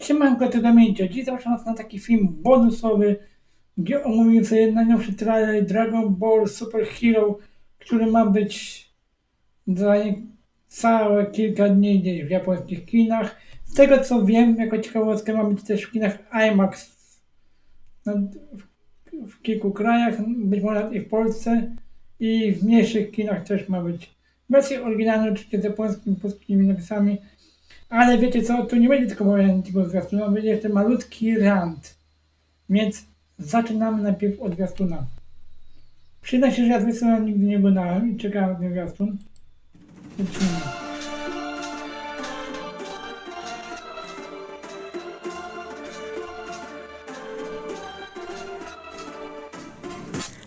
Siemanko, to Dominicio. Dziś zapraszam nas na taki film bonusowy, gdzie omówimy sobie najnowszy trailer Dragon Ball Super Hero, który ma być za całe kilka dni w japońskich kinach. Z tego co wiem, jako ciekawostkę ma być też w kinach IMAX no, w, w kilku krajach, być może i w Polsce i w mniejszych kinach też ma być. Wersja oryginalna oczywiście z japońskimi, polskimi napisami, ale wiecie co, tu nie będzie tylko tego zwiastuna, będzie jeszcze malutki rant. Więc zaczynamy najpierw od zwiastuna. Przyznam się, że ja zwiastuna nigdy nie oglądałem i czekałem na ten zwiastun. Lecimy.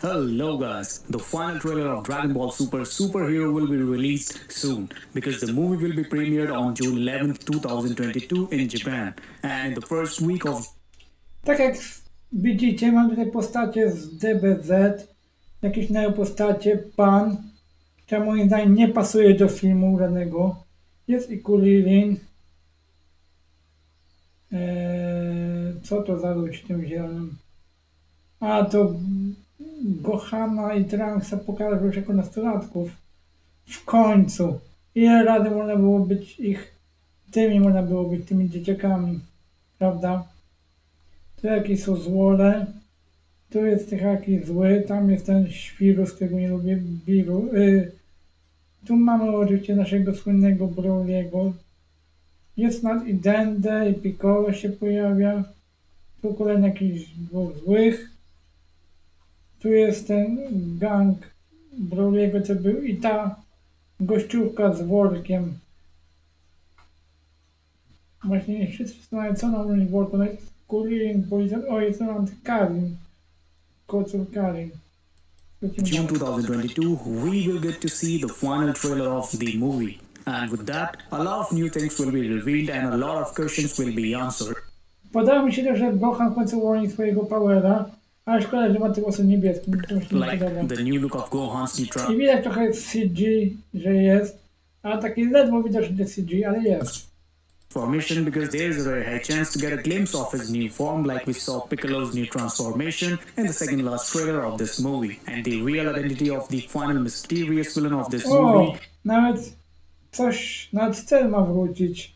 Hello guys, the final trailer of Dragon Ball Super Superhero will be released soon because the movie will be premiered on June 11th, 2022 in Japan and the first week of Tak jak widzicie, mam tutaj postacie z DBZ, jakieś postacie, pan, która moim zdaniem nie pasuje do filmu żadnego. Jest i Kulilin. Eee, co to za ludź tym zielonym? A, to Gohana i Tranksa pokażą już jako nastolatków. W końcu. Ile razy można było być ich tymi, można było być tymi dzieciakami, prawda? Tu jakieś są złole. Tu jest tych zły. Tam jest ten świrus, którego nie lubię. Biru. Y, tu mamy oczywiście naszego słynnego Broliego. Jest nad i i Piccolo się pojawia. Tu kolejny jakiś dwóch złych. Tu jest ten gang Broliego, co był i ta gościówka z workiem. Właśnie nie wszyscy zastanawiają, co nam robi worku. No jest Kulin, policjant, o jest tam Karin. Kocur Karin. June dalej. 2022, we will get to see the final trailer of the movie. And with that, a lot of new things will be revealed and a lot of questions will be answered. Podoba mi się też, że Gohan w końcu uwolni swojego powera, ale szkoda, że ma te włosy niebieskie, nie Like the new look of Gohan's new I widać trochę CG, że jest, a taki ledwo to CG, ale jest. transformation because there is a chance to get a glimpse of his new form like we saw Piccolo's new transformation in the second last trailer of this movie. And the real identity of the final mysterious villain of this O, movie. nawet coś, nawet cel ma wrócić,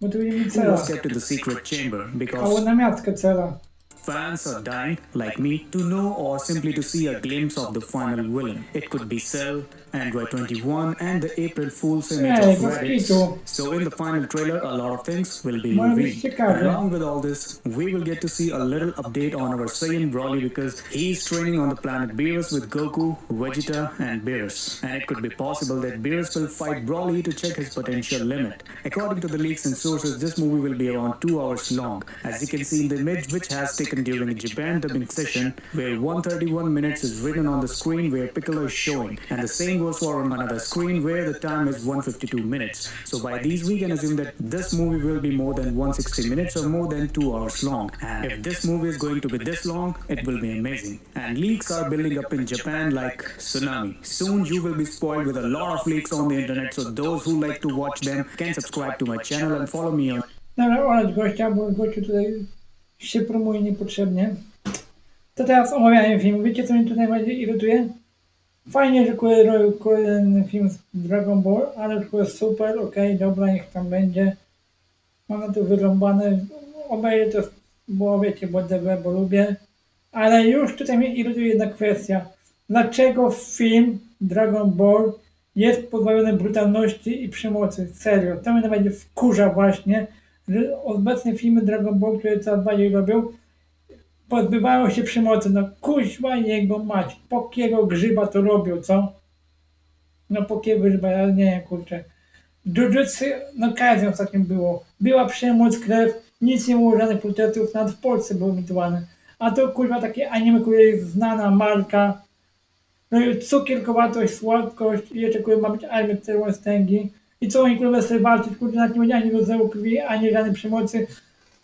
bo tu who cela, was kept in the secret chamber? Albo because na miastkę cela. Fans are dying like me to know or simply to see a glimpse of the final villain. It could be Cell, Android 21 and the April Fool's image of Reddit. So in the final trailer, a lot of things will be revealed. Along with all this, we will get to see a little update on our Saiyan Broly because he is training on the planet Beerus with Goku, Vegeta, and Beerus. And it could be possible that Beerus will fight Broly to check his potential limit. According to the leaks and sources, this movie will be around two hours long. As you can see in the image which has taken during the Japan dubbing session, where 131 minutes is written on the screen where Piccolo is showing, and the same goes for another screen where the time is 152 minutes. So by these we can assume that this movie will be more than 160 minutes or more than 2 hours long. And if this movie is going to be this long, it will be amazing. And leaks are building up in Japan like tsunami. Soon you will be spoiled with a lot of leaks on the internet, so those who like to watch them can subscribe to my channel and follow me on? Fajnie, że robił kolejny film z Dragon Ball, ale kurde super, okej, dobra, niech tam będzie. Mam na to wyrąbane. Obejrzę to, bo wiecie, bo DB, bo lubię. Ale już tutaj mnie irytuje jedna kwestia. Dlaczego film Dragon Ball jest pozbawiony brutalności i przemocy? Serio, to mnie najbardziej wkurza właśnie, że obecne filmy Dragon Ball, które coraz bardziej robią, pozbywają się przemocy. No kuźwa jego mać, pokiego grzyba to robią, co? No pokiego grzyba, ja nie wiem, kurczę. Jujutsu, no Kaisen ostatnio było. Była przemoc, krew, nic nie było żadnych protestów, nawet w Polsce były emitowane. A to kurwa takie anime, które jest znana marka. No i cukierkowatość, słodkość, i jeszcze kurwa ma być armia czerwone stęgi. I co oni kurwa sobie walczyć, kurwa nawet nie będzie ani rodzaju krwi, ani żadnej przemocy.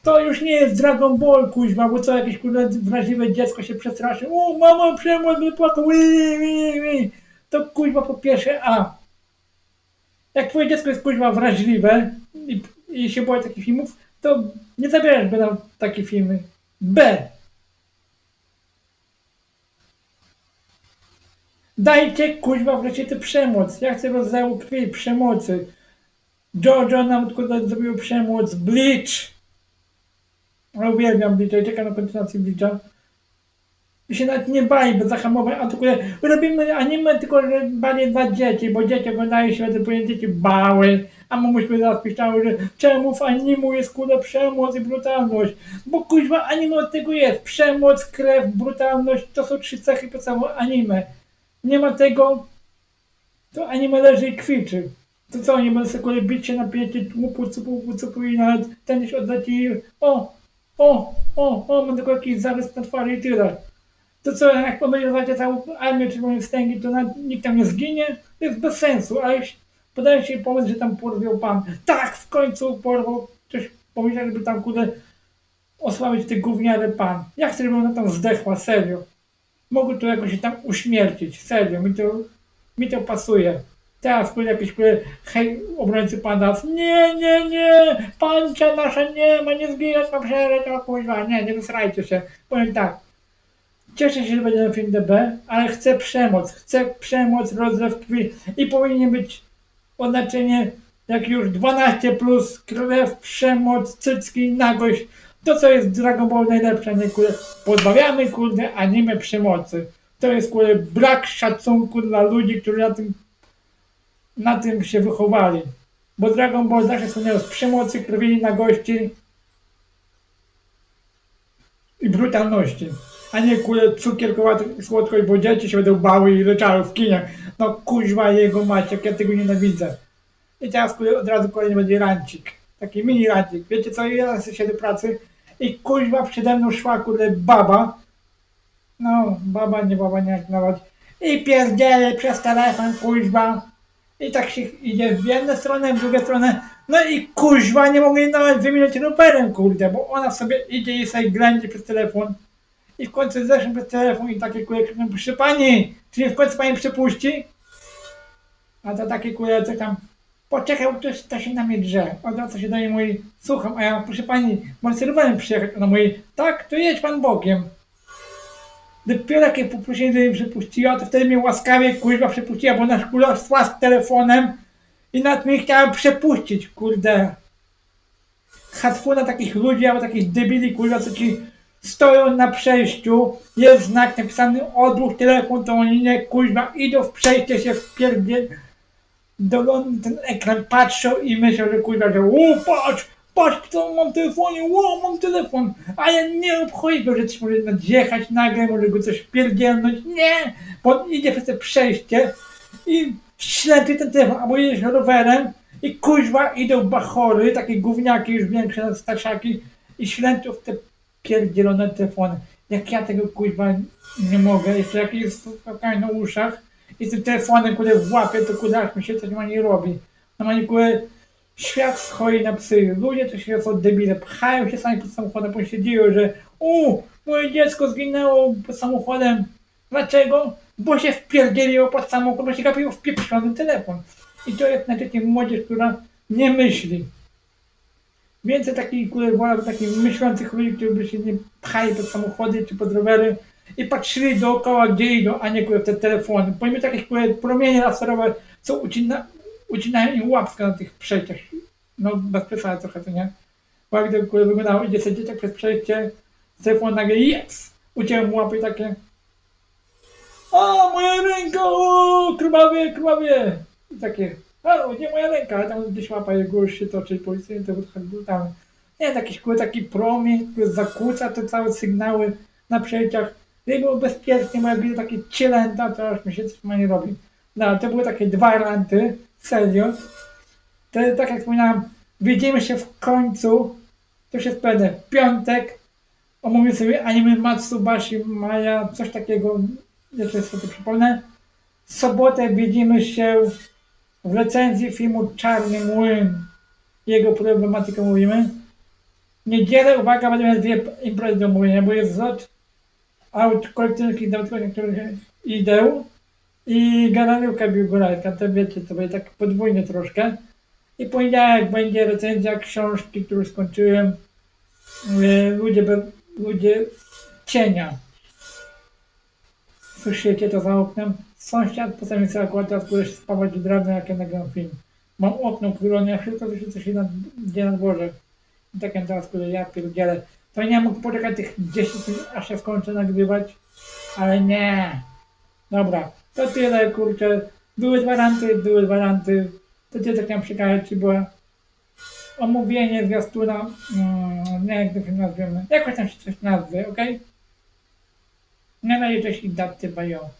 To już nie jest Dragon Ball, kuźwa, bo co jakieś kurwa wrażliwe dziecko się przestraszy. O, mama przemoc, ui. To kuźwa po pierwsze A. Jak twoje dziecko jest kuźwa wrażliwe i, i się boi takich filmów, to Nie zabierasz go na takie filmy. B. Dajcie kuźwa wreszcie tę przemoc. Ja chcę rozdziału krwi, przemocy. Jojo nam kurde zrobił przemoc. Bleach. Ja uwielbiam i czekam na kontynuację Bleacha. I się nawet nie bali bez zahamowań, a tylko robimy anime tylko bardziej dla dzieci, bo dzieci oglądają się, to powinien dzieci bały, a mamuśmy zaraz piszczały, że czemu w animu jest kurde przemoc i brutalność, bo kuźwa anime od tego jest, przemoc, krew, brutalność, to są trzy cechy podstawowe anime. Nie ma tego, to anime leży i kwiczy. To co, oni będą sobie bić się na pięcie, tłupu, cupu, cupu i nawet ten się odleci, o, o, o, o, mam tylko jakiś zarys na twarzy i tyle to co, jak mobilizowacie całą armię czerwonej wstęgi, to nawet nikt tam nie zginie, to jest bez sensu, ale jeśli podaje się pomysł, że tam porwał pan. Tak, w końcu porwał, ktoś pomyślał, żeby tam kurde osłabić te gówniary pan. Ja chcę, żeby ona tam zdechła, serio. Mogę to jakoś się tam uśmiercić, serio, mi to, mi to pasuje. Teraz kurde hej, obrońcy pana, nie, nie, nie, pancia nasza nie ma, nie zginąć, ma przeżyć, o kuźwa, nie, nie wysrajcie się. Powiem tak, Cieszę się, że będzie na film DB, ale chcę przemoc. Chcę przemoc, rozlew krwi i powinien być oznaczenie jak już 12 plus krew, przemoc, cycki, nagość. To co jest Dragon Ball najlepsze, nie kurde. Pozbawiamy kurde anime przemocy. To jest kurde brak szacunku dla ludzi, którzy na tym na tym się wychowali. Bo Dragon Ball zawsze słynęło z przemocy, krwi, nagości i brutalności a nie kule cukierkowaty słodkość, bo dzieci się będą bały i leczały w kiniach. No kuźwa jego macie, jak ja tego nienawidzę. I teraz kule od razu kolejny będzie rancik. Taki mini rancik. Wiecie co, ja się do pracy i kuźwa przede mną szła kule baba. No, baba, nie baba, nie jak nawet. I pierdzielę przez telefon kuźwa. I tak się idzie w jedną stronę, w drugą stronę. No i kuźwa, nie mogę nawet wymienić numerem, kurde, bo ona sobie idzie i sobie ględzi przez telefon. I w końcu zeszłem przez telefon i takie krzyknę, proszę pani, czy mnie w końcu pani przepuści? A to takie kule, co tam, poczekaj, bo ktoś to się na mnie drze. Odwraca się do niej mówi, słucham, a ja, proszę pani, może sobie rowerem przyjechać? Ona mówi, tak, to jedź pan bokiem. Dopiero jak jej poprosiłem, żeby mnie przepuściła, to wtedy mnie łaskawie kuźwa przepuściła, bo nasz kula szła z telefonem i nad mnie chciała przepuścić, kurde. Hatfuna takich ludzi, albo takich debili, kurwa, co ci stoją na przejściu, jest znak napisany odłóż telefon, to oni nie kuźwa idą w przejście się wpierdziel dolony ten ekran, patrzą i myślą, że kuźwa, że o patrz, co mam w telefonie, o mam telefon, ale nie obchodzi go, że coś może nadjechać nagle, może go coś wpierdzielnąć, nie, on idzie przez te przejście i śledzi ten telefon, albo jedziesz rowerem i kuźwa idą bachory, takie gówniaki już większe stasiaki i ślęczą w te pierdzielone telefony. Jak ja tego kuźwa nie mogę, jeszcze jak jest spokojnie na uszach i z tym telefonem kurde w łapie, to aż mi się coś ma nie robi. Normalnie kurde świat schodzi na psy. Ludzie to się są debile, pchają się sami pod samochodem, dzieją, że u, moje dziecko zginęło pod samochodem. Dlaczego? Bo się wpierdzieliło pod samochód, bo się gapiło w pieprzony telefon. I to jest najczęściej młodzież, która nie myśli. Więcej takich, które wolałbym takich myślących ludzi, którzy by się nie pchali pod samochody czy pod rowery i patrzyli dookoła, gdzie idą, a nie kurde, w te telefony. Pomimo takich kurde, promienie laserowe, co ucina, ucinają im łapska na tych przejściach. No bez przesady trochę, to nie? Bo jak to wyglądało, idzie sobie dzieciak przez przejście, telefon nagle jest, ucięły mu łapy takie a moja ręka, o, krwawie, krwawie. I takie, halo, gdzie moja ręka? Tam gdzieś łapa jego już się toczy i policyjny to trochę brutalny. Nie, taki, taki promień, który zakłóca te całe sygnały na przejściach. Nie było bezpiecznie, bo jak widzę takie cielęta, to aż mi się coś nie robi. No, to były takie dwa ranty, serio. To, tak jak wspominałem, widzimy się w końcu, to pewne, w piątek, omówię sobie anime Matsubashi Maya, coś takiego, jeszcze sobie przypomnę. W sobotę widzimy się w recenzji filmu Czarny Młyn. Jego problematykę mówimy. Niedzielę, uwaga, miał dwie imprezy do omówienia, bo jest zlot aut kolekcjonerskich do których idę i galeriówka biogorajka, to wiecie, to będzie tak podwójnie troszkę. I poniedziałek będzie recenzja książki, którą skończyłem ludzie, bez, ludzie cienia. Słyszycie to za oknem? Sąsiad potem jest akurat który się spawać drewna, jak ja nagram film. Mam okno uchylone, ja wszystko słyszę, co się na, dzieje na dworze. I tak jak teraz, który ja pierdzielę. To nie mógł poczekać tych 10 minut, aż się skończę nagrywać. Ale nie. Dobra, to tyle, kurczę. Były gwaranty, były gwaranty. To tyle, tak chciałem przekazać Ci było omówienie zwiastuna, mm, nie jak to się nazwiemy, jakoś tam się coś nazwie, okej? Na razie cześć i daty bajo.